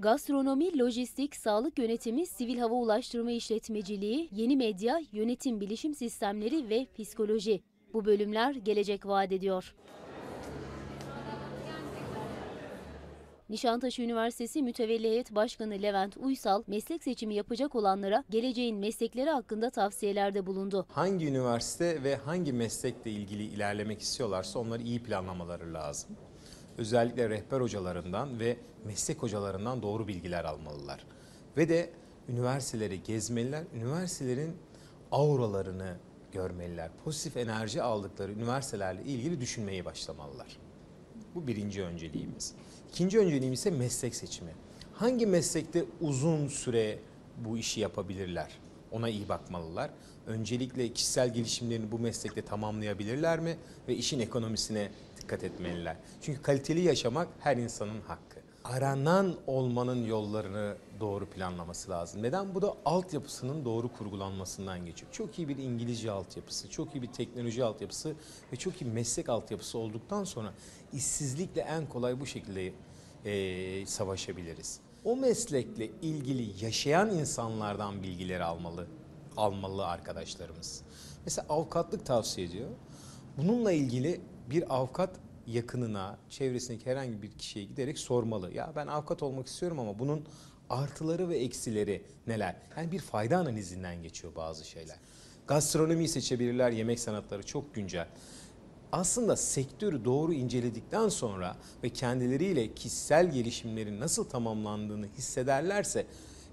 Gastronomi, lojistik, sağlık yönetimi, sivil hava ulaştırma işletmeciliği, yeni medya, yönetim bilişim sistemleri ve psikoloji. Bu bölümler gelecek vaat ediyor. Nişantaşı Üniversitesi Mütevelli Heyet Başkanı Levent Uysal, meslek seçimi yapacak olanlara geleceğin meslekleri hakkında tavsiyelerde bulundu. hangi üniversite ve hangi meslekle ilgili ilerlemek istiyorlarsa onları iyi planlamaları lazım. Özellikle rehber hocalarından ve meslek hocalarından doğru bilgiler almalılar. Ve de üniversiteleri gezmeliler, üniversitelerin auralarını görmeliler. Pozitif enerji aldıkları üniversitelerle ilgili düşünmeye başlamalılar. Bu birinci önceliğimiz. İkinci önceliğim ise meslek seçimi. Hangi meslekte uzun süre bu işi yapabilirler? Ona iyi bakmalılar. Öncelikle kişisel gelişimlerini bu meslekte tamamlayabilirler mi? Ve işin ekonomisine dikkat etmeliler. Çünkü kaliteli yaşamak her insanın hakkı. Aranan olmanın yollarını doğru planlaması lazım. Neden? Bu da altyapısının doğru kurgulanmasından geçiyor. Çok iyi bir İngilizce altyapısı, çok iyi bir teknoloji altyapısı ve çok iyi meslek altyapısı olduktan sonra işsizlikle en kolay bu şekilde eee, savaşabiliriz. O meslekle ilgili yaşayan insanlardan bilgileri almalı, almalı arkadaşlarımız. Mesela avukatlık tavsiye ediyor. Bununla ilgili bir avukat yakınına, çevresindeki herhangi bir kişiye giderek sormalı. Ya ben avukat olmak istiyorum ama bunun artıları ve eksileri neler? Yani bir fayda analizinden geçiyor bazı şeyler. Gastronomiyi seçebilirler, yemek sanatları çok güncel. Aslında sektörü doğru inceledikten sonra ve kendileriyle kişisel gelişimlerin nasıl tamamlandığını hissederlerse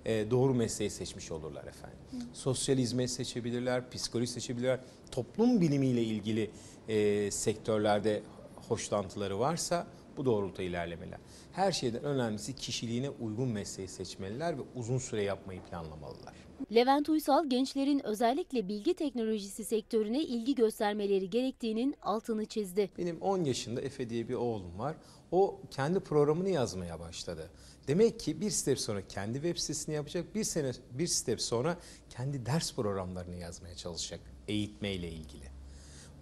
e, doğru mesleği seçmiş olurlar efendim. Sosyal hizmet seçebilirler, psikoloji seçebilirler. Toplum bilimiyle ilgili e, sektörlerde hoşlantıları varsa bu doğrultuda ilerlemeler. Her şeyden önemlisi kişiliğine uygun mesleği seçmeliler ve uzun süre yapmayı planlamalılar. Levent Uysal, gençlerin özellikle bilgi teknolojisi sektörüne ilgi göstermeleri gerektiğinin altını çizdi. Benim 10 yaşında Efe diye bir oğlum var. O kendi programını yazmaya başladı. Demek ki bir step sonra kendi web sitesini yapacak. Bir sene bir step sonra kendi ders programlarını yazmaya çalışacak eğitme ile ilgili.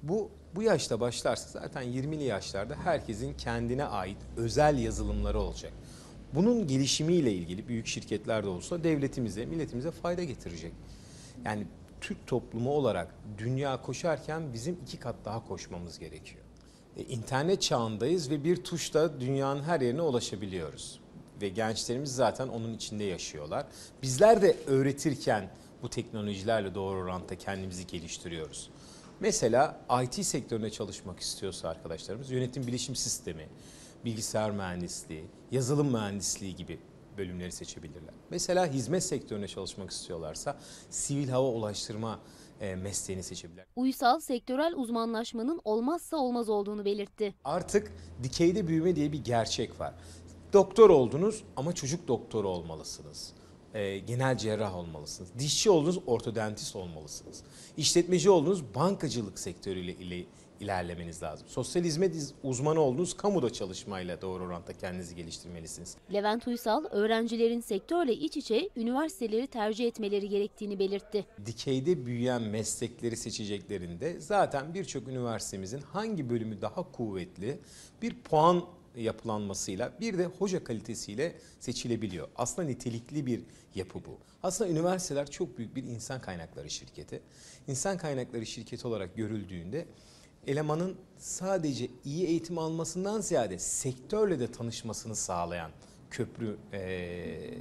Bu bu yaşta başlarsa zaten 20'li yaşlarda herkesin kendine ait özel yazılımları olacak. Bunun gelişimiyle ilgili büyük şirketler de olsa devletimize, milletimize fayda getirecek. Yani Türk toplumu olarak dünya koşarken bizim iki kat daha koşmamız gerekiyor. E, İnternet çağındayız ve bir tuşla dünyanın her yerine ulaşabiliyoruz. Ve gençlerimiz zaten onun içinde yaşıyorlar. Bizler de öğretirken bu teknolojilerle doğru orantıda kendimizi geliştiriyoruz. Mesela IT sektöründe çalışmak istiyorsa arkadaşlarımız yönetim bilişim sistemi, bilgisayar mühendisliği, yazılım mühendisliği gibi bölümleri seçebilirler. Mesela hizmet sektöründe çalışmak istiyorlarsa sivil hava ulaştırma e, mesleğini seçebilirler. Uysal, sektörel uzmanlaşmanın olmazsa olmaz olduğunu belirtti. Artık dikeyde büyüme diye bir gerçek var. Doktor oldunuz ama çocuk doktoru olmalısınız. Ee, genel cerrah olmalısınız. Dişçi oldunuz, ortodontist olmalısınız. İşletmeci oldunuz, bankacılık sektörüyle ile ilerlemeniz lazım. Sosyal hizmet iz- uzmanı oldunuz, kamuda çalışmayla doğru orantıda kendinizi geliştirmelisiniz. Levent Uysal, öğrencilerin sektörle iç içe üniversiteleri tercih etmeleri gerektiğini belirtti. dikeyde büyüyen meslekleri seçeceklerinde zaten birçok üniversitemizin hangi bölümü daha kuvvetli bir puan yapılanmasıyla bir de hoca kalitesiyle seçilebiliyor. Aslında nitelikli bir yapı bu. Aslında üniversiteler çok büyük bir insan kaynakları şirketi. İnsan kaynakları şirketi olarak görüldüğünde elemanın sadece iyi eğitim almasından ziyade sektörle de tanışmasını sağlayan köprü eee,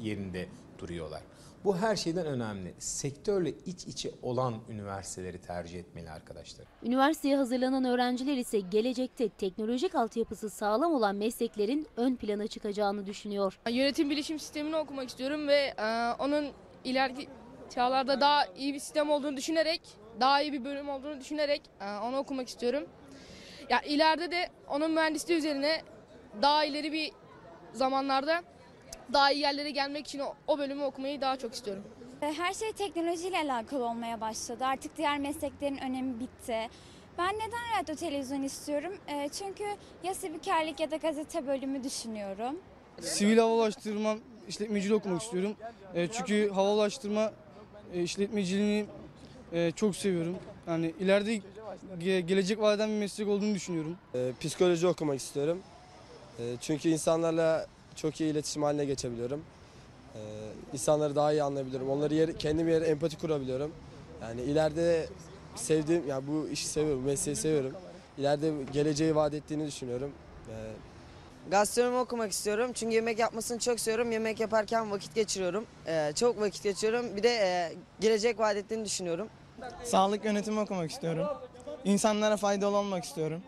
yerinde duruyorlar. Bu her şeyden önemli. Sektörle iç içe olan üniversiteleri tercih etmeli arkadaşlar. Üniversiteye hazırlanan öğrenciler ise gelecekte teknolojik altyapısı sağlam olan mesleklerin ön plana çıkacağını düşünüyor. Yönetim bilişim sistemini okumak istiyorum ve e, onun ileriki çağlarda daha iyi bir sistem olduğunu düşünerek, daha iyi bir bölüm olduğunu düşünerek e, onu okumak istiyorum. Ya ileride de onun mühendisliği üzerine daha ileri bir zamanlarda daha iyi yerlere gelmek için o, o bölümü okumayı daha çok istiyorum. Her şey teknolojiyle alakalı olmaya başladı. Artık diğer mesleklerin önemi bitti. Ben neden radyo televizyon istiyorum? Ee, Çünkü ya spikerlik ya da gazete bölümü düşünüyorum. Sivil hava ulaştırma işletmeciliği okumak istiyorum. E, çünkü hava ulaştırma e, işletmeciliğini e, çok seviyorum. Yani ileride ge- gelecek vadeden bir meslek olduğunu düşünüyorum. Ee, psikoloji okumak istiyorum. Ee, çünkü insanlarla çok iyi iletişim haline geçebiliyorum. Ee, insanları daha iyi anlayabiliyorum. Onları yer, kendim yer empati kurabiliyorum. Yani ileride sevdiğim, yani bu işi seviyorum, mesleği seviyorum. İleride geleceği vaat ettiğini düşünüyorum. Ee, Gastronomi okumak istiyorum çünkü yemek yapmasını çok seviyorum. Yemek yaparken vakit geçiriyorum. Ee, çok vakit geçiriyorum. Bir de e, gelecek vaat ettiğini düşünüyorum. Sağlık yönetimi okumak istiyorum. İnsanlara faydalı olmak istiyorum.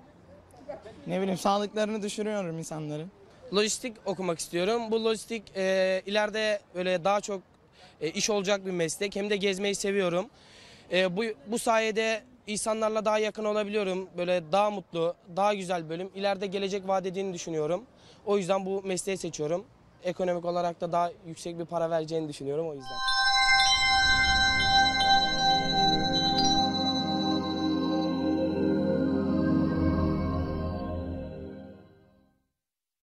Ne bileyim sağlıklarını düşürüyorum insanların. Lojistik okumak istiyorum. Bu lojistik e, ileride böyle daha çok e, iş olacak bir meslek. Hem de gezmeyi seviyorum. E, bu bu sayede insanlarla daha yakın olabiliyorum. Böyle daha mutlu, daha güzel bölüm. İleride gelecek vaat ettiğini düşünüyorum. O yüzden bu mesleği seçiyorum. Ekonomik olarak da daha yüksek bir para vereceğini düşünüyorum o yüzden.